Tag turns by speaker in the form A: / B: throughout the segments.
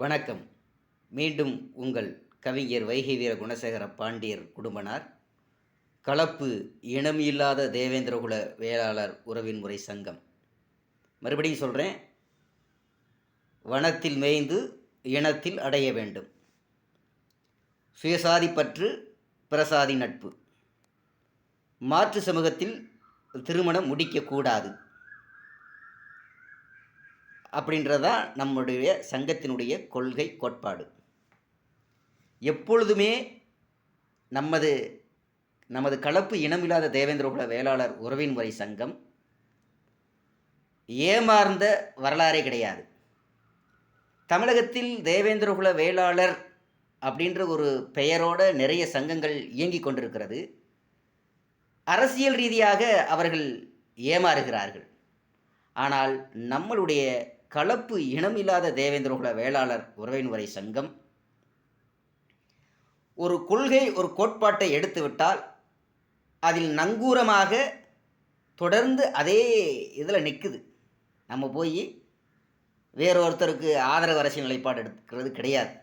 A: வணக்கம். மீண்டும் உங்கள் கவிஞர் வைகை வீர குணசேகர பாண்டியர் குடும்பனார் கலப்பு இனம் இல்லாத தேவேந்திரகுல வேளாளர் உறவின் முறை சங்கம். மறுபடியும் சொல்கிறேன் வனத்தில் மேய்ந்து இனத்தில் அடைய வேண்டும். சுயசாதி பற்று பிரசாதி நட்பு. மாற்று சமூகத்தில் திருமணம் முடிக்கக்கூடாது அப்படின்றதான் நம்முடைய சங்கத்தினுடைய கொள்கை கோட்பாடு. எப்பொழுதுமே நமது நமது கலப்பு இனமில்லாத தேவேந்திரகுல வேளாளர் உறவின் முறை சங்கம் ஏமார்ந்த வரலாறே கிடையாது. தமிழகத்தில் தேவேந்திரகுல வேளாளர் அப்படின்ற ஒரு பெயரோட நிறைய சங்கங்கள் இயங்கிக் கொண்டிருக்கிறது. அரசியல் ரீதியாக அவர்கள் ஏமாறுகிறார்கள். ஆனால் நம்மளுடைய கலப்பு இனமில்லாத தேவேந்திரகுல வேளாளர் உறவின் சங்கம். ஒரு கொள்கை ஒரு கோட்பாட்டை எடுத்துவிட்டால் அதில் நங்கூரமாக தொடர்ந்து அதே இதில் நிற்குது நம்ம போய் வேறொருத்தருக்கு ஆதரவு அரசியல் நிலைப்பாடு எடுக்கிறது கிடையாது.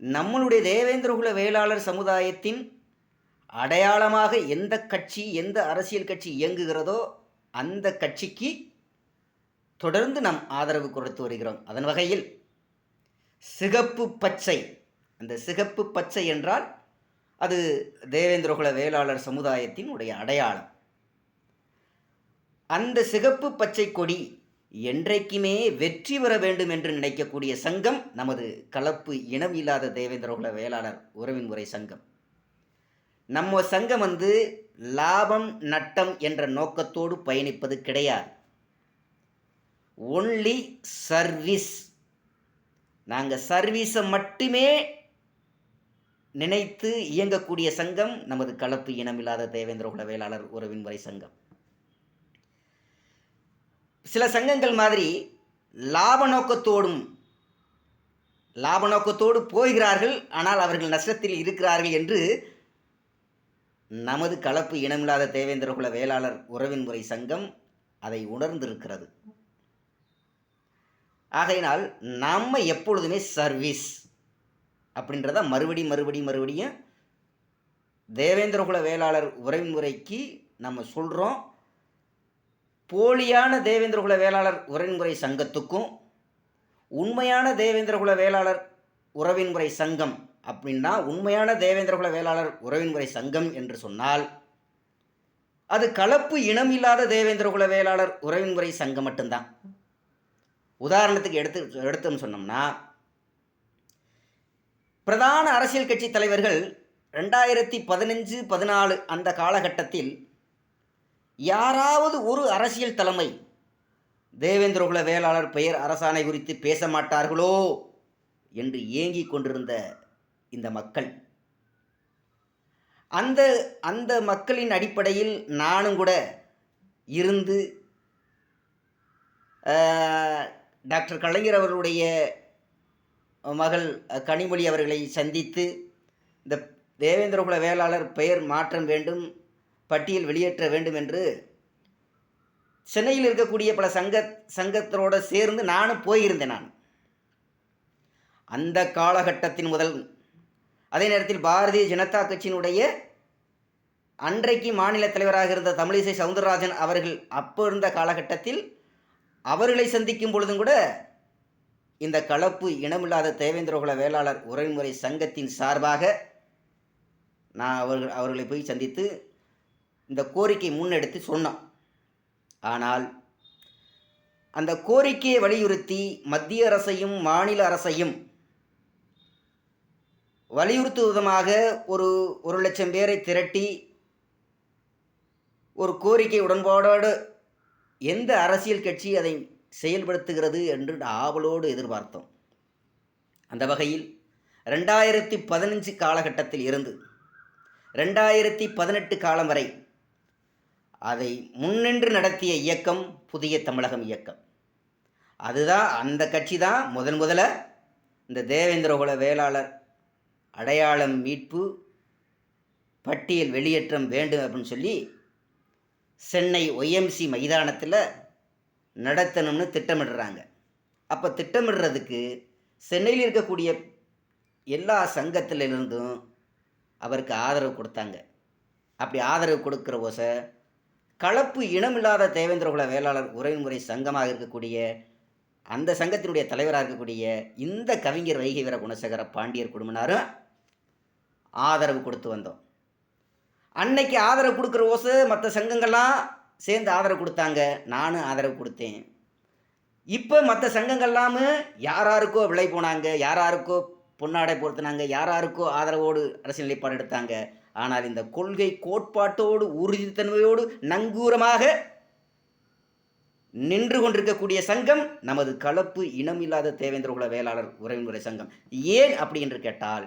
A: நம்மளுடைய தேவேந்திரகுல வேளாளர் சமுதாயத்தின் அடையாளமாக எந்த கட்சி எந்த அரசியல் கட்சி இயங்குகிறதோ அந்த கட்சிக்கு தொடர்ந்து நாம் ஆதரவு கொடுத்து வருகிறோம். அதன் வகையில் சிகப்பு பச்சை அந்த சிகப்பு பச்சை என்றால் அது தேவேந்திரகுல வேளாளர் சமுதாயத்தின் உடைய அடையாளம். அந்த சிகப்பு பச்சை கொடி என்றைக்குமே வெற்றி பெற வேண்டும் என்று நினைக்கக்கூடிய சங்கம் நமது கலப்பு இனம் இல்லாத தேவேந்திரகுல வேளாளர் உறவின் முறை சங்கம். நம்ம சங்கம் வந்து லாபம் நட்டம் என்ற நோக்கத்தோடு பயணிப்பது கிடையாது. ஒன்லி சர்வீஸ் நாங்கள் சர்வீஸை மட்டுமே நினைத்து இயங்கக்கூடிய சங்கம் நமது கலப்பு இனமில்லாத தேவேந்திரகுல வேளாளர் உறவின் முறை சங்கம். சில சங்கங்கள் மாதிரி லாப நோக்கத்தோடும் லாப நோக்கத்தோடு போகிறார்கள் ஆனால் அவர்கள் நஷ்டத்தில் இருக்கிறார்கள் என்று நமது கலப்பு இனமில்லாத தேவேந்திரகுல வேளாளர் உறவின் முறை சங்கம் அதை உணர்ந்திருக்கிறது. ஆகையினால் நம்ம எப்பொழுதுமே சர்வீஸ் அப்படின்றத மறுபடி மறுபடி மறுபடியும் தேவேந்திரகுல வேளாளர் உரைமுறைக்கு நம்ம சொல்கிறோம் போலியான தேவேந்திரகுல வேளாளர் உறவின்முறை சங்கத்துக்கும் உண்மையான தேவேந்திரகுல வேளாளர் உறவின்முறை சங்கம் அப்படின்னா உண்மையான தேவேந்திரகுல வேளாளர் உறவின்முறை சங்கம் என்று சொன்னால் அது கலப்பு இனம் இல்லாத தேவேந்திரகுல வேளாளர் உறவின்முறை சங்கம் மட்டும்தான். உதாரணத்துக்கு எடுத்து எடுத்தோம் சொன்னோம்னா பிரதான அரசியல் கட்சி தலைவர்கள் ரெண்டாயிரத்தி பதினஞ்சு பதினாலு அந்த காலகட்டத்தில் யாராவது ஒரு அரசியல் தலைமை தேவேந்திரகுல வேளாளர் பெயர் அரசாணை குறித்து பேச மாட்டார்களோ என்று ஏங்கிக் கொண்டிருந்த இந்த மக்கள். அந்த அந்த மக்களின் அடிப்படையில் நானும் கூட இருந்து டாக்டர் கலைஞர் அவர்களுடைய மகள் கனிமொழி அவர்களை சந்தித்து இந்த தேவேந்திரகுல வேளாளர் பெயர் மாற்றம் வேண்டும் பட்டியல் வெளியேற்ற வேண்டும் என்று சென்னையில் இருக்கக்கூடிய பல சங்க சங்கத்தோடு சேர்ந்து நானும் போயிருந்தேன் நான். அந்த காலகட்டத்தின் முதல் அதே நேரத்தில் பாரதிய ஜனதா கட்சியினுடைய அன்றைக்கு மாநில தலைவராக இருந்த தமிழிசை சவுந்தரராஜன் அவர்கள் அப்போ இருந்த காலகட்டத்தில் அவர்களை சந்திக்கும் பொழுதும் கூட இந்த கலப்பு இனமில்லாத தேவேந்திரகுல வேளாளர் உறவுமுறை சங்கத்தின் சார்பாக நான் அவர்கள் அவர்களை போய் சந்தித்து இந்த கோரிக்கை முன்னெடுத்து சொன்னோம் ஆனால் அந்த கோரிக்கையை வலியுறுத்தி மத்திய அரசையும் மாநில அரசையும் வலியுறுத்துவதமாக ஒரு ஒரு லட்சம் பேரை திரட்டி ஒரு கோரிக்கை உடன்பாடோடு எந்த அரசியல் கட்சி அதை செயல்படுத்துகிறது என்று ஆவலோடு எதிர்பார்த்தோம். அந்த வகையில் ரெண்டாயிரத்தி பதினஞ்சு காலகட்டத்தில் இருந்து ரெண்டாயிரத்தி பதினெட்டு காலம் வரை அதை முன்னின்று நடத்திய இயக்கம் புதிய தமிழகம் இயக்கம். அதுதான் அந்த கட்சி தான் முதன் முதல இந்த தேவேந்திரகுல வேளாளர் அடையாளம் மீட்பு பட்டியல் வெளியேற்றம் வேண்டும் அப்படின்னு சொல்லி சென்னை ஒய்எம்சி மைதானத்தில் நடத்தணும்னு திட்டமிடுறாங்க. அப்போ திட்டமிடுறதுக்கு சென்னையில் இருக்கக்கூடிய எல்லா சங்கத்திலிருந்தும் அவருக்கு ஆதரவு கொடுத்தாங்க. அப்படி ஆதரவு கொடுக்குற போச கலப்பு இனமில்லாத தேவேந்திரகுல வேளாளர் உறவுமுறை சங்கமாக இருக்கக்கூடிய அந்த சங்கத்தினுடைய தலைவராக இருக்கக்கூடிய இந்த கவிஞர் வைகை வீர குணசேகர பாண்டியர் குடும்பனாரும் ஆதரவு கொடுத்து வந்தோம். அன்னைக்கு ஆதரவு கொடுக்குற ஓசு மற்ற சங்கங்கள்லாம் சேர்ந்து ஆதரவு கொடுத்தாங்க. நானும் ஆதரவு கொடுத்தேன். இப்போ மற்ற சங்கங்கள்லாம் யாராருக்கோ விலை போனாங்க யாராருக்கோ பொன்னாடை பொருத்தினாங்க யாராருக்கோ ஆதரவோடு அரசியல் நிலைப்பாடு எடுத்தாங்க. ஆனால் இந்த கொள்கை கோட்பாட்டோடு உறுதித்தன்மையோடு நங்கூரமாக நின்று கொண்டிருக்கக்கூடிய சங்கம் நமது கலப்பு இனமில்லாத தேவேந்திரகுல வேளாளர் உறவுமுறை சங்கம். ஏன் அப்படி என்று கேட்டால்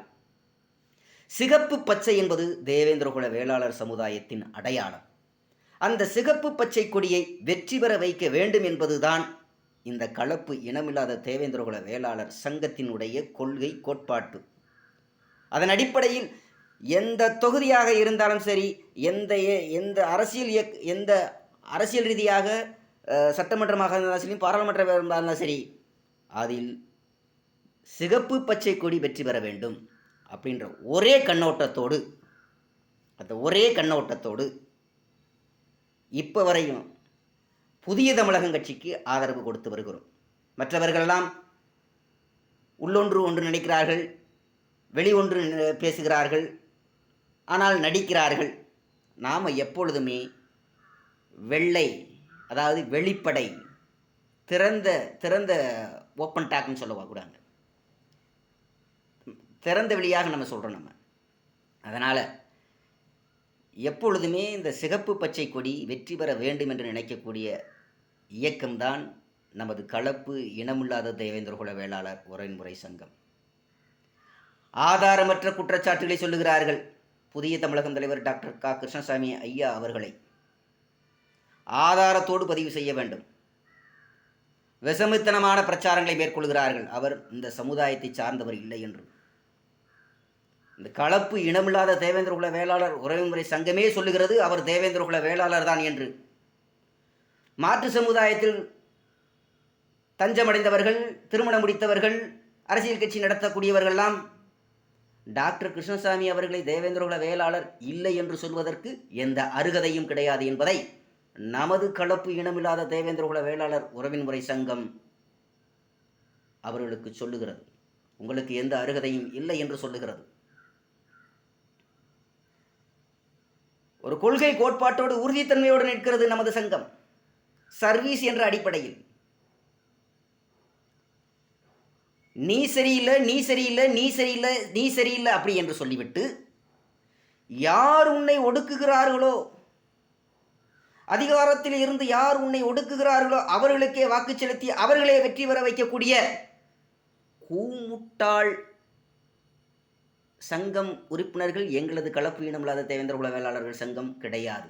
A: சிகப்பு பச்சை என்பது தேவேந்திரகுல வேளாளர் சமுதாயத்தின் அடையாளம். அந்த சிகப்பு பச்சை கொடியை வெற்றி பெற வைக்க வேண்டும் என்பதுதான் இந்த கலப்பு இனமில்லாத தேவேந்திரகுல வேளாளர் சங்கத்தினுடைய கொள்கை கோட்பாட்டு. அதன் அடிப்படையில் எந்த தொகுதியாக இருந்தாலும் சரி எந்த எ- எந்த அரசியல் இயக் எந்த அரசியல் ரீதியாக சட்டமன்றமாக இருந்தாலும் சரி பாராளுமன்ற இருந்தாலும் சரி அதில் சிகப்பு பச்சை கொடி வெற்றி பெற வேண்டும். அப்படின்ற ஒரே கண்ணோட்டத்தோடு அந்த ஒரே கண்ணோட்டத்தோடு இப்போ வரையும் புதிய தமிழகம் கட்சிக்கு ஆதரவு கொடுத்து வருகிறோம். மற்றவர்களெல்லாம் உள்ளொன்று ஒன்று நினைக்கிறார்கள் வெளி ஒன்று பேசுகிறார்கள் ஆனால் நடிக்கிறார்கள். நாம் எப்பொழுதுமே வெள்ளை அதாவது வெளிப்படை திறந்த திறந்த ஓப்பன் டாக்னு சொல்ல கூடாங்க திறந்த வெளியாக நம்ம சொல்கிறோம் நம்ம. அதனால் எப்பொழுதுமே இந்த சிகப்பு பச்சை கொடி வெற்றி பெற வேண்டும் என்று நினைக்கக்கூடிய இயக்கம்தான் நமது கலப்பு இனமில்லாத தேவேந்திரகுல வேளாளர் உரைமுறை சங்கம். ஆதாரமற்ற குற்றச்சாட்டுகளை சொல்லுகிறார்கள் புதிய தமிழகம் தலைவர் டாக்டர் க. கிருஷ்ணசாமி ஐயா அவர்களை. ஆதாரத்தோடு பதிவு செய்ய வேண்டும். விஷமித்தனமான பிரச்சாரங்களை மேற்கொள்கிறார்கள். அவர் இந்த சமுதாயத்தை சார்ந்தவர் இல்லை என்று இந்த கலப்பு இனமில்லாத தேவேந்திரகுல வேளாளர் உறவுமுறை சங்கமே சொல்லுகிறது அவர் தேவேந்திரகுல வேளாளர் தான் என்று. மாற்று சமுதாயத்தில் தஞ்சமடைந்தவர்கள் திருமணம் முடித்தவர்கள் அரசியல் கட்சி நடத்தக்கூடியவர்கள்லாம் டாக்டர் கிருஷ்ணசாமி அவர்களை தேவேந்திரகுல வேளாளர் இல்லை என்று சொல்வதற்கு எந்த அருகதையும் கிடையாது என்பதை நமது கலப்பு இனமில்லாத தேவேந்திரகுல வேளாளர் உறவின் முறை சங்கம் அவர்களுக்கு சொல்லுகிறது. உங்களுக்கு எந்த அருகதையும் இல்லை என்று சொல்லுகிறது. ஒரு கொள்கை கோட்பாட்டோடு உறுதித்தன்மையோடு நிற்கிறது நமது சங்கம். சர்வீஸ் என்ற அடிப்படையில். நீ சரியில்லை நீ சரியில்லை நீ சரியில்லை நீ சரியில்லை அப்படி என்று சொல்லிவிட்டு யார் உன்னை ஒடுக்குகிறார்களோ அதிகாரத்தில் இருந்து யார் உன்னை ஒடுக்குகிறார்களோ அவர்களுக்கே வாக்கு செலுத்தி அவர்களே வெற்றி பெற வைக்கக்கூடிய கூமுட்டாள் சங்கம் உறுப்பினர்கள் எங்களது கலப்பு இனமில்லாத தேவேந்திர குல வேளாளர்கள் சங்கம் கிடையாது.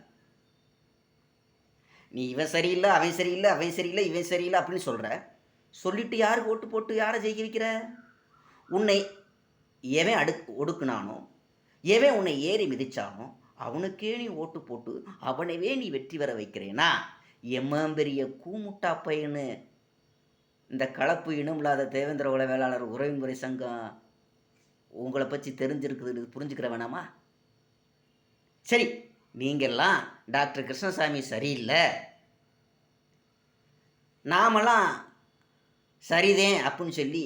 A: நீ இவன் சரியில்லை அவன் சரியில்லை அவன் சரியில்லை இவன் சரியில்லை அப்படின்னு சொல்கிற சொல்லிட்டு யாருக்கு ஓட்டு போட்டு யாரை ஜெயிக்க வைக்கிற உன்னை எவன் அடு ஒடுக்குனானோ எவன் உன்னை ஏறி மிதிச்சானோ அவனுக்கே நீ ஓட்டு போட்டு அவனவே நீ வெற்றி பெற வைக்கிறேனா? எம்மன் பெரிய கூமுட்டா பையனு. இந்த கலப்பு இனமில்லாத தேவேந்திர உல வேளாளர் உறவுமுறை சங்கம் உங்களை பற்றி தெரிஞ்சிருக்குது புரிஞ்சுக்கிற வேணாமா? சரி நீங்கள்லாம் டாக்டர் கிருஷ்ணசாமி சரியில்லை. நாமெல்லாம் சரிதேன் அப்படின்னு சொல்லி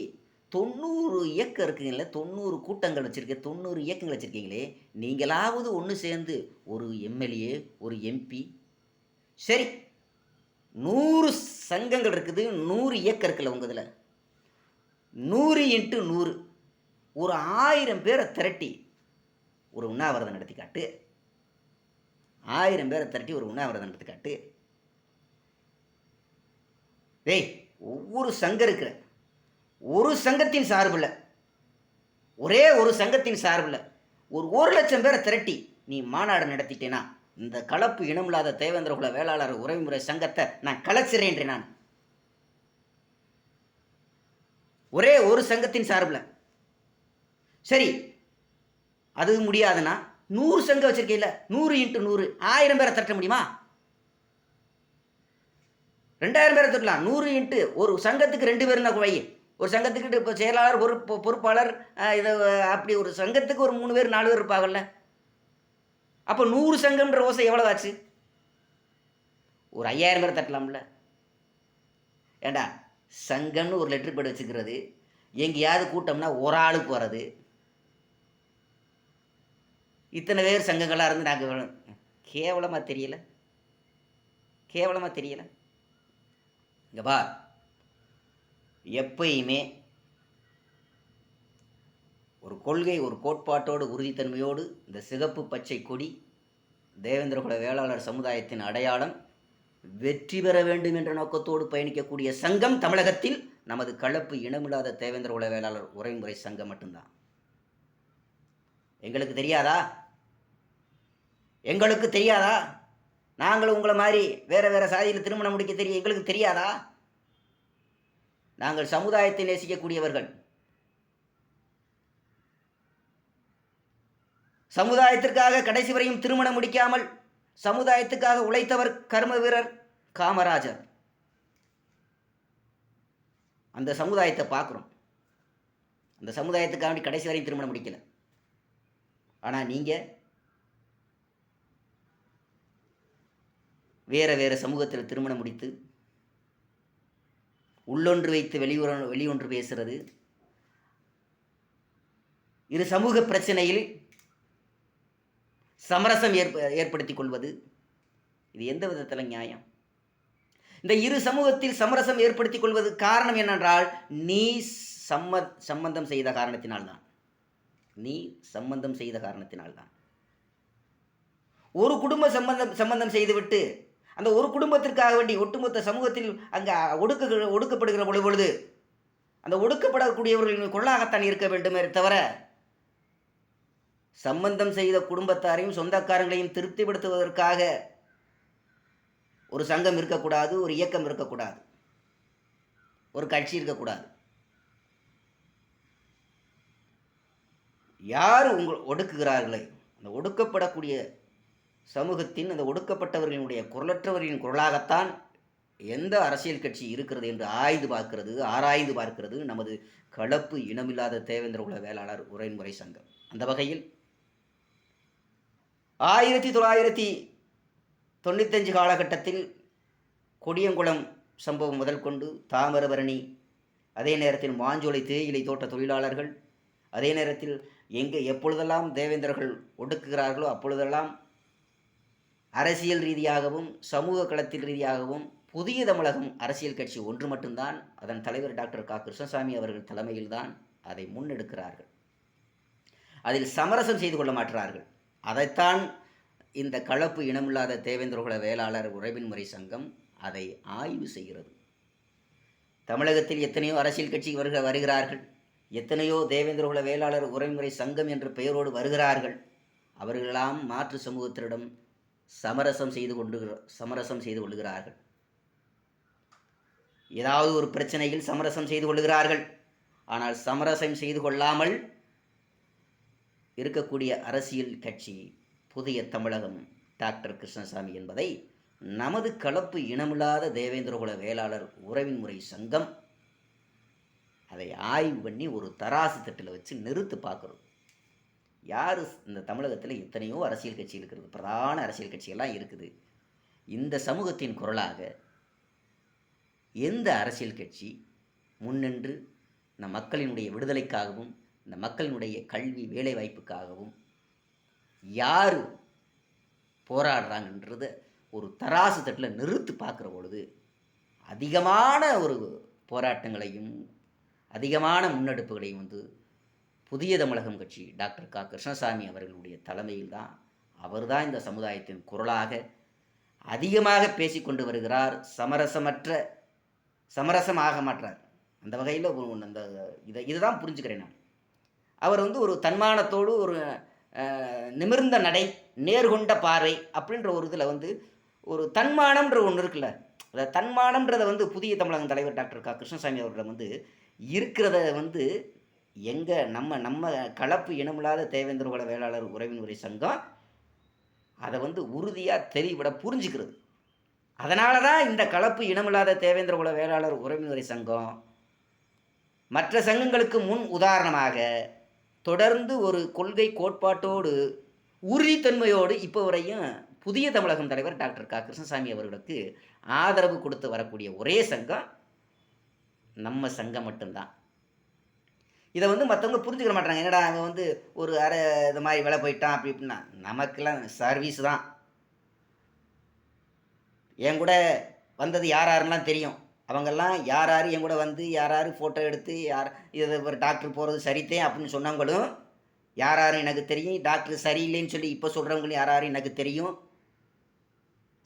A: தொண்ணூறு இயக்கம் இருக்குங்களே தொண்ணூறு கூட்டங்கள் வச்சுருக்கேன் தொண்ணூறு இயக்கங்கள் வச்சுருக்கீங்களே நீங்களாவது ஒன்று சேர்ந்து ஒரு எம்எல்ஏ ஒரு எம்பி. சரி நூறு சங்கங்கள் இருக்குது நூறு இயக்கம் இருக்குல்ல உங்கள் இதில் நூறு இன்ட்டு நூறு. ஒரு ஆயிரம் பேரை திரட்டி ஒரு உண்ணாவிரதம் நடத்தி காட்டு ஆயிரம் பேரை திரட்டி ஒரு உண்ணாவிரதம் நடத்தி காட்டு டேய் ஒவ்வொரு சங்கம் இருக்கிற ஒரு சங்கத்தின் சார்பில் ஒரே ஒரு சங்கத்தின் சார்பில் ஒரு ஒரு லட்சம் பேரை திரட்டி நீ மாநாடு நடத்திட்டேனா? இந்த கலப்பு இனமில்லாத தேவேந்திரகுல வேளாளர் உறவுமுறை சங்கத்தை நான் கலைச்சிறேன்றேன் நான். ஒரே ஒரு சங்கத்தின் சார்பில் சரி அது முடியாதுன்னா நூறு சங்கம் வச்சிருக்கீல்ல நூறு இன்ட்டு நூறு ஆயிரம் பேரை திரட்ட முடியுமா? ரெண்டாயிரம் பேரை திரட்டலாம் நூறு இன்ட்டு ஒரு சங்கத்துக்கு ரெண்டு பேருன்னா வை. ஒரு சங்கத்துக்கு இப்போ செயலாளர் பொறுப்பு பொறுப்பாளர் இதை அப்படி ஒரு சங்கத்துக்கு ஒரு மூணு பேர் நாலு பேர் இருப்பாங்கல்ல. அப்போ நூறு சங்கம்ன்ற ஓசை எவ்வளோ ஆச்சு? ஒரு ஐயாயிரம் பேர் தட்டலாம்ல ஏண்டா சங்கம்னு ஒரு லெட்ரு பேட் வச்சுக்கிறது எங்கேயாவது கூட்டம்னா ஒரு ஆளுக்கு வர்றது இத்தனை பேர் சங்கங்களாக இருந்து நாங்கள் கேவலமாக தெரியல. கேவலமாக தெரியல. இங்கே பா எப்பயுமே ஒரு கொள்கை ஒரு கோட்பாட்டோடு உறுதித்தன்மையோடு இந்த சிகப்பு பச்சை கொடி தேவேந்திரகுல வேளாளர் சமுதாயத்தின் அடையாளம் வெற்றி பெற வேண்டும் என்ற நோக்கத்தோடு பயணிக்கக்கூடிய சங்கம் தமிழகத்தில் நமது கலப்பு இனமில்லாத தேவேந்திரகுல வேளாளர் உரைமுறை சங்கம் மட்டும்தான். எங்களுக்கு தெரியாதா? எங்களுக்கு தெரியாதா? நாங்கள் உங்களை மாதிரி வேறு வேறு சாதியில் திருமணம் முடிக்க தெரியும் எங்களுக்கு தெரியாதா? நாங்கள் சமுதாயத்தை நேசிக்கக்கூடியவர்கள். சமுதாயத்திற்காக கடைசி வரையும் திருமணம் முடிக்காமல் சமுதாயத்துக்காக உழைத்தவர் கர்ம வீரர் காமராஜர். அந்த சமுதாயத்தை பார்க்குறோம். அந்த சமுதாயத்துக்காக வேண்டி கடைசி வரையும் திருமணம் முடிக்கல. ஆனால் நீங்கள் வேற வேறு சமூகத்தில் திருமணம் முடித்து உள்ளொன்று வைத்து வெளியுற வெளியொன்று பேசுறது இரு சமூக பிரச்சனையில் சமரசம் ஏற்ப ஏற்படுத்தி கொள்வது இது எந்த விதத்தில் நியாயம்? இந்த இரு சமூகத்தில் சமரசம் ஏற்படுத்தி கொள்வது காரணம் என்னென்றால் நீ சம்ம சம்பந்தம் செய்த காரணத்தினால்தான். நீ சம்பந்தம் செய்த காரணத்தினால்தான். ஒரு குடும்ப சம்பந்தம் சம்பந்தம் செய்துவிட்டு அந்த ஒரு குடும்பத்திற்காக வேண்டி ஒட்டுமொத்த சமூகத்தில் அங்கே ஒடுக்க ஒடுக்கப்படுகிற பொழுது அந்த ஒடுக்கப்படக்கூடியவர்களின் கொள்ளாகத்தான் இருக்க வேண்டுமே தவிர சம்பந்தம் செய்த குடும்பத்தாரையும் சொந்தக்காரங்களையும் திருப்திப்படுத்துவதற்காக ஒரு சங்கம் இருக்கக்கூடாது ஒரு இயக்கம் இருக்கக்கூடாது ஒரு கட்சி இருக்கக்கூடாது. யார் உங்கள் ஒடுக்குகிறார்களே? அந்த ஒடுக்கப்படக்கூடிய சமூகத்தின் அந்த ஒடுக்கப்பட்டவர்களினுடைய குரலற்றவர்களின் குரலாகத்தான் எந்த அரசியல் கட்சி இருக்கிறது என்று ஆய்ந்து பார்க்கிறது ஆராய்ந்து பார்க்கிறது. நமது கலப்பு இனமில்லாத தேவேந்திர உல வேளாளர் உரைமுறை சங்கம். அந்த வகையில் ஆயிரத்தி தொள்ளாயிரத்தி தொண்ணூத்தஞ்சு காலகட்டத்தில் கொடியங்குளம் சம்பவம் முதல் கொண்டு தாமிரபரணி அதே நேரத்தில் மாஞ்சோலை தேயிலை தோட்ட தொழிலாளர்கள் அதே நேரத்தில் எங்கே எப்பொழுதெல்லாம் தேவேந்திரர்கள் ஒடுக்குகிறார்களோ அப்பொழுதெல்லாம் அரசியல் ரீதியாகவும் சமூக களத்தில் ரீதியாகவும் புதிய தமிழகம் அரசியல் கட்சி ஒன்று மட்டும்தான். அதன் தலைவர் டாக்டர் கா. கிருஷ்ணசாமி அவர்கள் தலைமையில்தான் அதை முன்னெடுக்கிறார்கள். அதில் சமரசம் செய்து கொள்ள மாட்டார்கள். அதைத்தான் இந்த கலப்பு இனமில்லாத தேவேந்திரகுல வேளாளர் உறவின் முறை சங்கம் அதை ஆய்வு செய்கிறது. தமிழகத்தில் எத்தனையோ அரசியல் கட்சி வருக வருகிறார்கள். எத்தனையோ தேவேந்திரகுல வேளாளர் உரைமுறை சங்கம் என்ற பெயரோடு வருகிறார்கள். அவர்களெல்லாம் மாற்று சமூகத்தினரிடம் சமரசம் செய்து கொண்டு சமரசம் செய்து கொள்கிறார்கள் ஏதாவது ஒரு பிரச்சனையில் சமரசம் செய்து கொள்கிறார்கள் ஆனால் சமரசம் செய்து கொள்ளாமல் இருக்கக்கூடிய அரசியல் கட்சி புதிய தமிழகம் டாக்டர் கிருஷ்ணசாமி என்பதை நமது கலப்பு இனமில்லாத தேவேந்திரகுல வேளாளர் உறவின் முறை சங்கம் அதை ஆய்வு பண்ணி ஒரு தராசு தட்டில் வச்சு நிறுத்து பார்க்குறோம் யார் இந்த தமிழகத்தில் எத்தனையோ அரசியல் கட்சி இருக்கிறது பிரதான அரசியல் கட்சியெல்லாம் இருக்குது. இந்த சமூகத்தின் குரலாக எந்த அரசியல் கட்சி முன்னின்று இந்த மக்களினுடைய விடுதலைக்காகவும் இந்த மக்களினுடைய கல்வி வேலைவாய்ப்புக்காகவும் யார் போராடுறாங்கன்றத ஒரு தராசு தட்டில் நிறுத்து பார்க்குற பொழுது அதிகமான ஒரு போராட்டங்களையும் அதிகமான முன்னெடுப்புகளையும் வந்து புதிய தமிழகம் கட்சி டாக்டர் கா. கிருஷ்ணசாமி அவர்களுடைய தலைமையில் தான் அவர்தான் இந்த சமுதாயத்தின் குரலாக அதிகமாக பேசிக்கொண்டு வருகிறார். சமரசமற்ற சமரசமாக மாற்றார் அந்த வகையில் அந்த இதை இதுதான் புரிஞ்சுக்கிறேன் நான். அவர் வந்து ஒரு தன்மானத்தோடு ஒரு நிமிர்ந்த நடை நேர்கொண்ட பார்வை அப்படின்ற ஒரு இதில் வந்து ஒரு தன்மானம்ன்ற ஒன்று இருக்குல்ல. அந்த தன்மானம்ன்றதை வந்து புதிய தமிழகம் தலைவர் டாக்டர் கா. கிருஷ்ணசாமி அவர்களிடம் வந்து இருக்கிறத வந்து எங்கே நம்ம நம்ம கலப்பு இனமில்லாத தேவேந்திரகுல வேளாளர் உறவின் உரை சங்கம் அதை வந்து உறுதியாக தெளிவிட புரிஞ்சுக்கிறது. அதனால தான் இந்த கலப்பு இனமில்லாத தேவேந்திரகுல வேளாளர் உறவின் உரை சங்கம் மற்ற சங்கங்களுக்கு முன் உதாரணமாக தொடர்ந்து ஒரு கொள்கை கோட்பாட்டோடு உறுதித்தன்மையோடு இப்போ வரையும் புதிய தமிழகம் தலைவர் டாக்டர் க. கிருஷ்ணசாமி அவர்களுக்கு ஆதரவு கொடுத்து வரக்கூடிய ஒரே சங்கம் நம்ம சங்கம் மட்டும்தான். இதை வந்து மற்றவங்க புரிஞ்சுக்க மாட்டாங்க என்னடா அவன் வந்து ஒரு அரை இது மாதிரி வேலை போயிட்டான் அப்படி இப்படின்னா நமக்கெல்லாம் சர்வீஸ் தான். என் கூட வந்தது யார் யாருன்னெலாம் தெரியும். அவங்கெல்லாம் யார் யார் என் கூட வந்து யார் யார் ஃபோட்டோ எடுத்து யார் இது ஒரு டாக்டர் போகிறது சரித்தேன் அப்படின்னு சொன்னவங்களும் யார் யாரும் எனக்கு தெரியும் டாக்டர் சரியில்லைன்னு சொல்லி இப்போ சொல்கிறவங்களும் யார் யாரும் எனக்கு தெரியும்.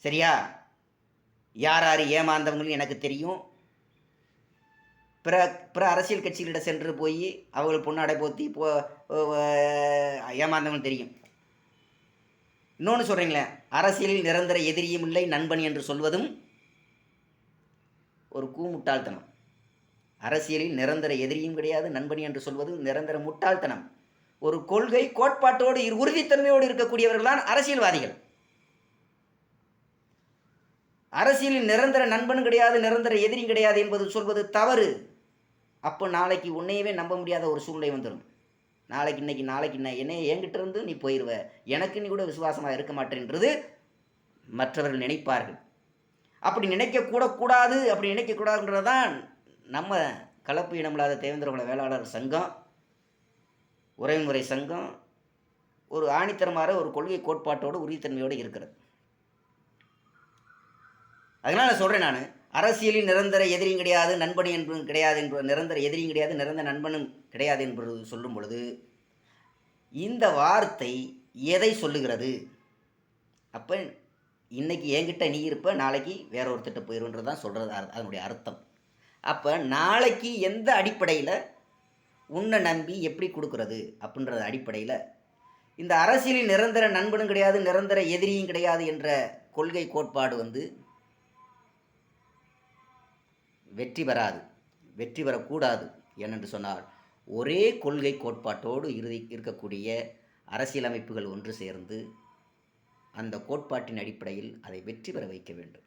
A: சரியா? யார் யார் ஏமாந்தவங்களும் எனக்கு தெரியும். பிற பிற அரசியல் கட்சிகளிடம் சென்று போய் அவர்கள் பொண்ணாடை போத்தி போ ஏமாந்தவங்களும் தெரியும். இன்னொன்று சொல்கிறீங்களே அரசியலில் நிரந்தர எதிரியும் இல்லை நண்பன் என்று சொல்வதும் ஒரு கூமுட்டாள்தனம். அரசியலில் நிரந்தர எதிரியும் கிடையாது நண்பன் என்று சொல்வது நிரந்தர முட்டாள்தனம். ஒரு கொள்கை கோட்பாட்டோடு உறுதித்தன்மையோடு இருக்கக்கூடியவர்கள் தான் அரசியல்வாதிகள். அரசியலில் நிரந்தர நண்பனும் கிடையாது நிரந்தர எதிரியும் கிடையாது என்பது சொல்வது தவறு. அப்போ நாளைக்கு உன்னையவே நம்ப முடியாத ஒரு சூழ்நிலை வந்துடும் நாளைக்கு இன்னைக்கு நாளைக்கு என்ன என்னைய என்கிட்ட இருந்து நீ போயிடுவ எனக்கு நீ கூட விசுவாசமாக இருக்க மாட்டேன்றது மற்றவர்கள் நினைப்பார்கள். அப்படி நினைக்கக்கூட கூடாது அப்படி நினைக்கக்கூடாதுன்றது தான் நம்ம கலப்பு இனமில்லாத தேவேந்திரகுல வேளாளர் சங்கம் உறவுமுறை சங்கம் ஒரு ஆணித்தரமாக ஒரு கொள்கை கோட்பாட்டோடு உறுதித்தன்மையோடு இருக்கிறது. அதனால் நான் சொல்கிறேன் நான் அரசியலில் நிரந்தர எதிரியும் கிடையாது நண்பன் என்பதும் கிடையாது என்பது நிரந்தர எதிரியும் கிடையாது நிரந்தர நண்பனும் கிடையாது என்பது சொல்லும் பொழுது இந்த வார்த்தை எதை சொல்லுகிறது? அப்போ இன்றைக்கி என்கிட்ட நீ இருப்ப நாளைக்கு வேற ஒருத்திட்ட போயிடுன்றது தான் சொல்கிறது அதனுடைய அர்த்தம். அப்போ நாளைக்கு எந்த அடிப்படையில் உன்னை நம்பி எப்படி கொடுக்கறது அப்படின்றது அடிப்படையில் இந்த அரசியலில் நிரந்தர நண்பனும் கிடையாது நிரந்தர எதிரியும் கிடையாது என்ற கொள்கை கோட்பாடு வந்து வெற்றி பெறாது வெற்றி பெறக்கூடாது ஏனென்று சொன்னால் ஒரே கொள்கை கோட்பாட்டோடு இறுதி இருக்கக்கூடிய அரசியலமைப்புகள் ஒன்று சேர்ந்து அந்த கோட்பாட்டின் அடிப்படையில் அதை வெற்றி பெற வைக்க வேண்டும்.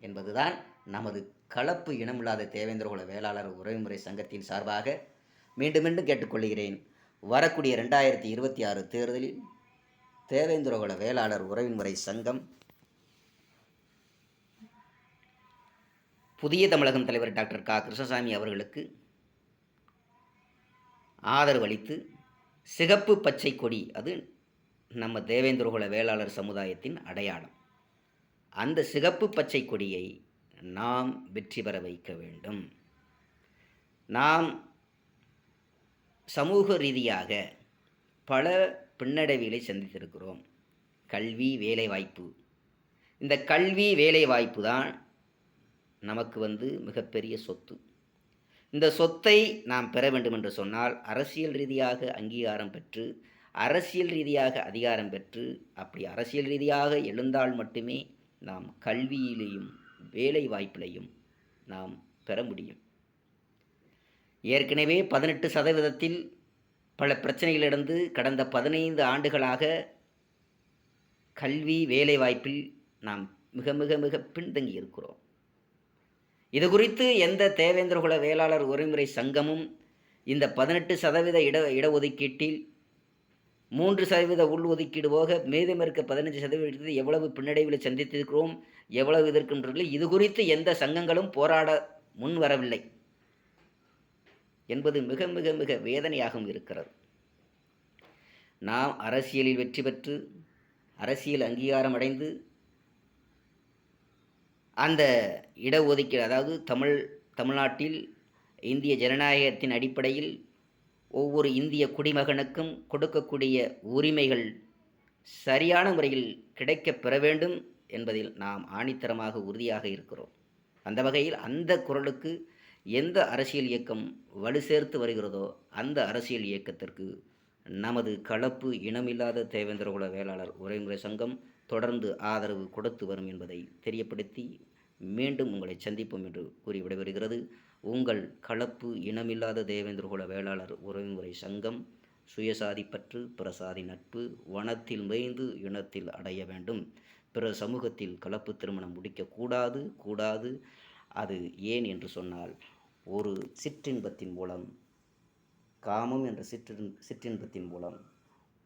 A: என்பதுதான் நமது கலப்பு இனமில்லாத தேவேந்திரகுல வேளாளர் உறவுமுறை சங்கத்தின் சார்பாக மீண்டும் மீண்டும் கேட்டுக்கொள்கிறேன். வரக்கூடிய ரெண்டாயிரத்தி இருபத்தி ஆறு தேர்தலில் தேவேந்திரகுல வேளாளர் உறவுமுறை சங்கம் புதிய தமிழகம் தலைவர் டாக்டர் க. கிருஷ்ணசாமி அவர்களுக்கு ஆதரவு அளித்து சிகப்பு பச்சை கொடி அது நம்ம தேவேந்திரகுல வேளாளர் சமுதாயத்தின் அடையாளம். அந்த சிகப்பு பச்சை கொடியை நாம் வெற்றி பெற வைக்க வேண்டும். நாம் சமூக ரீதியாக பல பின்னடைவுகளை சந்தித்திருக்கிறோம். கல்வி வேலைவாய்ப்பு. இந்த கல்வி வேலைவாய்ப்பு தான் நமக்கு வந்து மிகப்பெரிய சொத்து. இந்த சொத்தை நாம் பெற வேண்டும் என்று சொன்னால் அரசியல் ரீதியாக அங்கீகாரம் பெற்று அரசியல் ரீதியாக அதிகாரம் பெற்று அப்படி அரசியல் ரீதியாக எழுந்தால் மட்டுமே நாம் கல்வியிலேயும் வேலை வாய்ப்பிலையும் நாம் பெற முடியும். ஏற்கனவே பதினெட்டு சதவீதத்தில் பல பிரச்சனைகளிலிருந்து கடந்த பதினைந்து ஆண்டுகளாக கல்வி வேலைவாய்ப்பில் நாம் மிக மிக மிக பின்தங்கி இருக்கிறோம் இது குறித்து எந்த தேவேந்திரகுல வேளாளர் ஒருமுறை சங்கமும் இந்த பதினெட்டு சதவீத இட இடஒதுக்கீட்டில் மூன்று சதவீத உள்ஒதுக்கீடு போக மீதம் இருக்க பதினஞ்சு சதவீதத்தில் எவ்வளவு பின்னடைவில் சந்தித்திருக்கிறோம் எவ்வளவு எதிர்க்கின்றீர்கள் இது குறித்து எந்த சங்கங்களும் போராட முன் வரவில்லை என்பது மிக மிக மிக வேதனையாகவும் இருக்கிறது. நாம் அரசியலில் வெற்றி பெற்று அரசியல் அங்கீகாரம் அடைந்து அந்த இடஒதுக்கீடு அதாவது தமிழ் தமிழ்நாட்டில் இந்திய ஜனநாயகத்தின் அடிப்படையில் ஒவ்வொரு இந்திய குடிமகனுக்கும் கொடுக்கக்கூடிய உரிமைகள் சரியான முறையில் கிடைக்கப் பெற வேண்டும் என்பதில் நாம் ஆணித்தரமாக உறுதியாக இருக்கிறோம். அந்த வகையில் அந்த குரலுக்கு எந்த அரசியல் இயக்கம் வலு சேர்த்து வருகிறதோ அந்த அரசியல் இயக்கத்திற்கு நமது கலப்பு இனமில்லாத தேவேந்திரகுல வேளாளர் உரைமுறை சங்கம் தொடர்ந்து ஆதரவு கொடுத்து வரும் என்பதை தெரியப்படுத்தி மீண்டும் உங்களை சந்திப்போம் என்று கூறி விடைபெறுகிறது. உங்கள் கலப்பு இனமில்லாத தேவேந்திரகுல வேளாளர் உறவுமுறை சங்கம் சுயசாதி பற்று பிரசாதி நட்பு வனத்தில் மேய்ந்து இனத்தில் அடைய வேண்டும். பிற சமூகத்தில் கலப்பு திருமணம் முடிக்கக்கூடாது கூடாது. அது ஏன் என்று சொன்னால் ஒரு சிற்றின்பத்தின் மூலம் காமம் என்ற சிற்றின் சிற்றின்பத்தின் மூலம்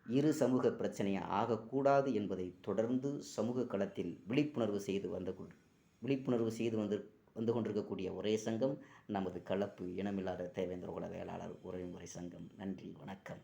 A: இரு சமூக பிரச்சனையாக ஆகக்கூடாது என்பதை தொடர்ந்து சமூக களத்தில் விழிப்புணர்வு செய்து வந்த விழிப்புணர்வு செய்து வந்து வந்து கொண்டிருக்கக்கூடிய ஒரே சங்கம் நமது கலப்பு இனமில்லாத தேவேந்திர குல வேளாளர் உறவுமுறை சங்கம். நன்றி வணக்கம்.